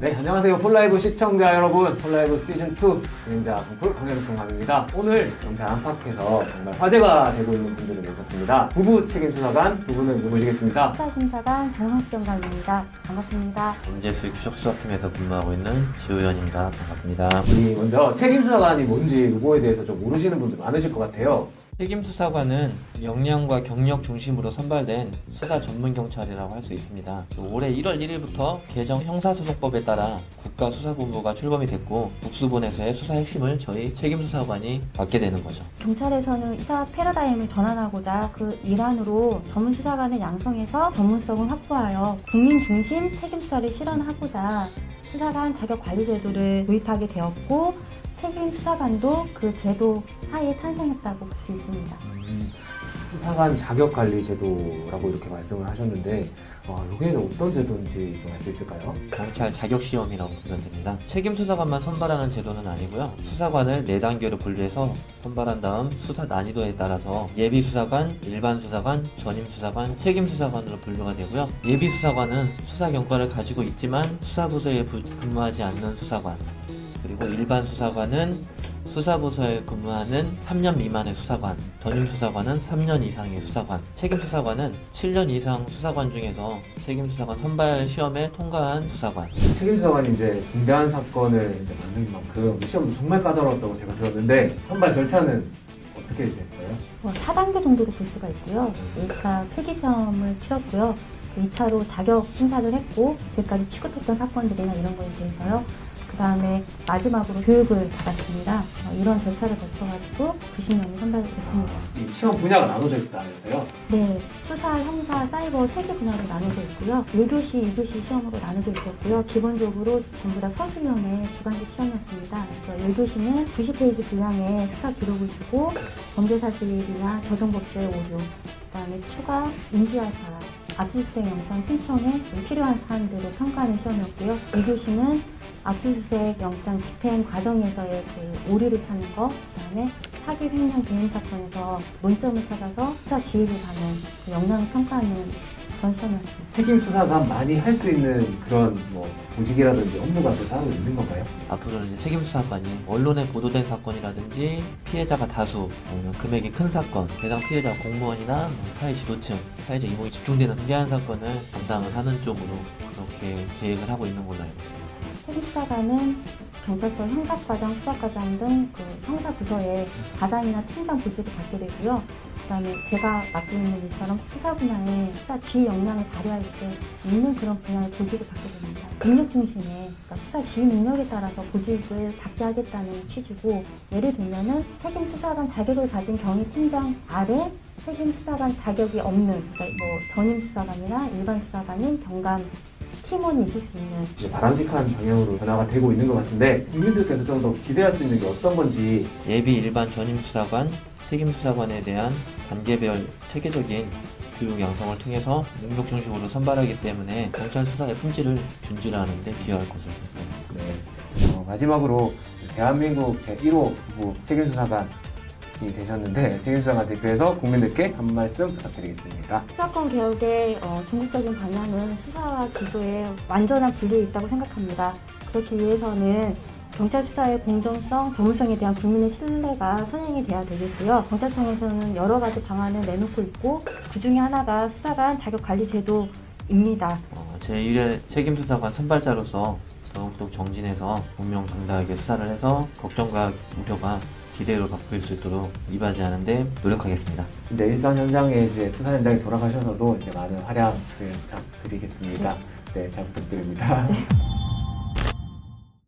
네, 안녕하세요. 폴라이브 시청자 여러분. 폴라이브 시즌2 진행자 동풀 강현동감입니다. 오늘 경찰 안팎에서 정말 화제가 되고 있는 분들을 모셨습니다. 부부 책임수사관 두 분을 모시겠습니다. 수사심사관 정성수 경감입니다. 반갑습니다. 범죄수익 추적 수사팀에서 근무하고 있는 지우현입니다. 반갑습니다. 우리 먼저 책임수사관이 뭔지 그거에 대해서 좀 모르시는 분들 많으실 것 같아요. 책임수사관은 역량과 경력 중심으로 선발된 수사 전문 경찰이라고 할 수 있습니다. 올해 1월 1일부터 개정 형사소송법에 따라 국가수사본부가 출범이 됐고 국수본에서의 수사 핵심을 저희 책임수사관이 맡게 되는 거죠. 경찰에서는 수사 패러다임을 전환하고자 그 일환으로 전문 수사관을 양성해서 전문성을 확보하여 국민 중심 책임 수사를 실현하고자 수사관 자격 관리 제도를 도입하게 되었고 책임 수사관도 그 제도 하에 탄생했다고 볼 수 있습니다. 음, 수사관 자격관리 제도라고 이렇게 말씀을 하셨는데 어, 이게 어떤 제도인지 좀 알 수 있을까요? 경찰 자격시험이라고 부르됩니다. 책임 수사관만 선발하는 제도는 아니고요. 수사관을 4단계로 분류해서 선발한 다음 수사 난이도에 따라서 예비 수사관, 일반 수사관, 전임 수사관, 책임 수사관으로 분류가 되고요. 예비 수사관은 수사 경과를 가지고 있지만 수사부서에 부- 근무하지 않는 수사관 그리고 일반 수사관은 수사부서에 근무하는 3년 미만의 수사관, 전임수사관은 3년 이상의 수사관, 책임수사관은 7년 이상 수사관 중에서 책임수사관 선발 시험에 통과한 수사관, 책임수사관이 이제 중대한 사건을 이제 만든 만큼 시험도 정말 까다로웠다고 제가 들었는데 선발 절차는 어떻게 됐어요? 뭐 4단계 정도로 볼 수가 있고요. 1차 필기시험을 치렀고요. 2차로 자격 심사를 했고 지금까지 취급했던 사건들이나 이런 거에 대해서요. 그 다음에 마지막으로 교육을 받았습니다. 어, 이런 절차를 거쳐가지고 90명이 선발이 됐습니다. 이 시험 분야가 나눠져 있다면서요? 네, 수사, 형사, 사이버 세 개 분야로 나눠져 있고요. 1교시, 2교시 시험으로 나눠져 있었고요. 기본적으로 전부 다 서술형의 주관식 시험이었습니다. 그래서 1교시는 90페이지 분량의 수사 기록을 주고 범죄 사실이나 적용법조의 오류, 그다음에 추가 인지하사, 압수수색 영장 신청에 필요한 사안들을 평가하는 시험이었고요. 2교시는 압수수색 영장 집행 과정에서의 그 오류를 찾는 거, 그다음에 사기 횡령 배임 사건에서 논점을 찾아서 수사 지휘를 하는 그 역량을 평가하는 그런 시험이었습니다. 책임 수사관 많이 할 수 있는 그런 뭐 보직이라든지 업무가 또 따로 있는 건가요? 앞으로는 이제 책임 수사관이 언론에 보도된 사건이라든지 피해자가 다수 아니면 금액이 큰 사건, 대상 피해자 공무원이나 뭐 사회 지도층, 사회적 이목이 집중되는 중대한 사건을 담당을 하는 쪽으로 그렇게 계획을 하고 있는 걸로 알고 있습니다. 책임수사관은 경찰서 형사과장, 수사과장 등 그 형사 부서의 과장이나 팀장 보직을 받게 되고요. 그다음에 제가 맡고 있는 일처럼 수사 분야에 수사 지휘 역량을 발휘할 수 있는 그런 분야의 보직을 받게 됩니다. 능력 중심의 그러니까 수사 지휘 능력에 따라서 보직을 받게 하겠다는 취지고 예를 들면은 책임 수사관 자격을 가진 경위 팀장 아래 책임 수사관 자격이 없는 그러니까 뭐 전임 수사관이나 일반 수사관인 경감 팀원이 있을 수 있는 이제 바람직한 방향으로 변화가 되고 있는 것 같은데 국민들께서 좀 더 기대할 수 있는 게 어떤 건지 예비 일반 전임 수사관, 책임 수사관에 대한 단계별 체계적인 교육 양성을 통해서 능력 중심으로 선발하기 때문에 경찰 수사의 품질을 준질하는 데 기여할 것으로 생각합니다. 네. 어, 마지막으로 대한민국 제1호 부부 책임 수사관이 되셨는데 책임수사관 대표에서 국민들께 한 말씀 부탁드리겠습니다. 수사권 개혁의 어, 궁극적인 방향은 수사와 기소의 완전한 분리에 있다고 생각합니다. 그렇기 위해서는 경찰 수사의 공정성, 전문성에 대한 국민의 신뢰가 선행이 돼야 되겠고요. 경찰청에서는 여러 가지 방안을 내놓고 있고 그 중에 하나가 수사관 자격 관리 제도입니다. 어, 제1회 책임 수사관 선발자로서 더욱더 정진해서 분명정당하게 수사를 해서 걱정과 우려가 기대를 있을 수 있도록 이바지하는데 노력하겠습니다. 이제 일선 현장에 이제 수사 현장에 돌아가셔서도 이제 많은 활약 부탁드리겠습니다. 네, 잘 부탁드립니다.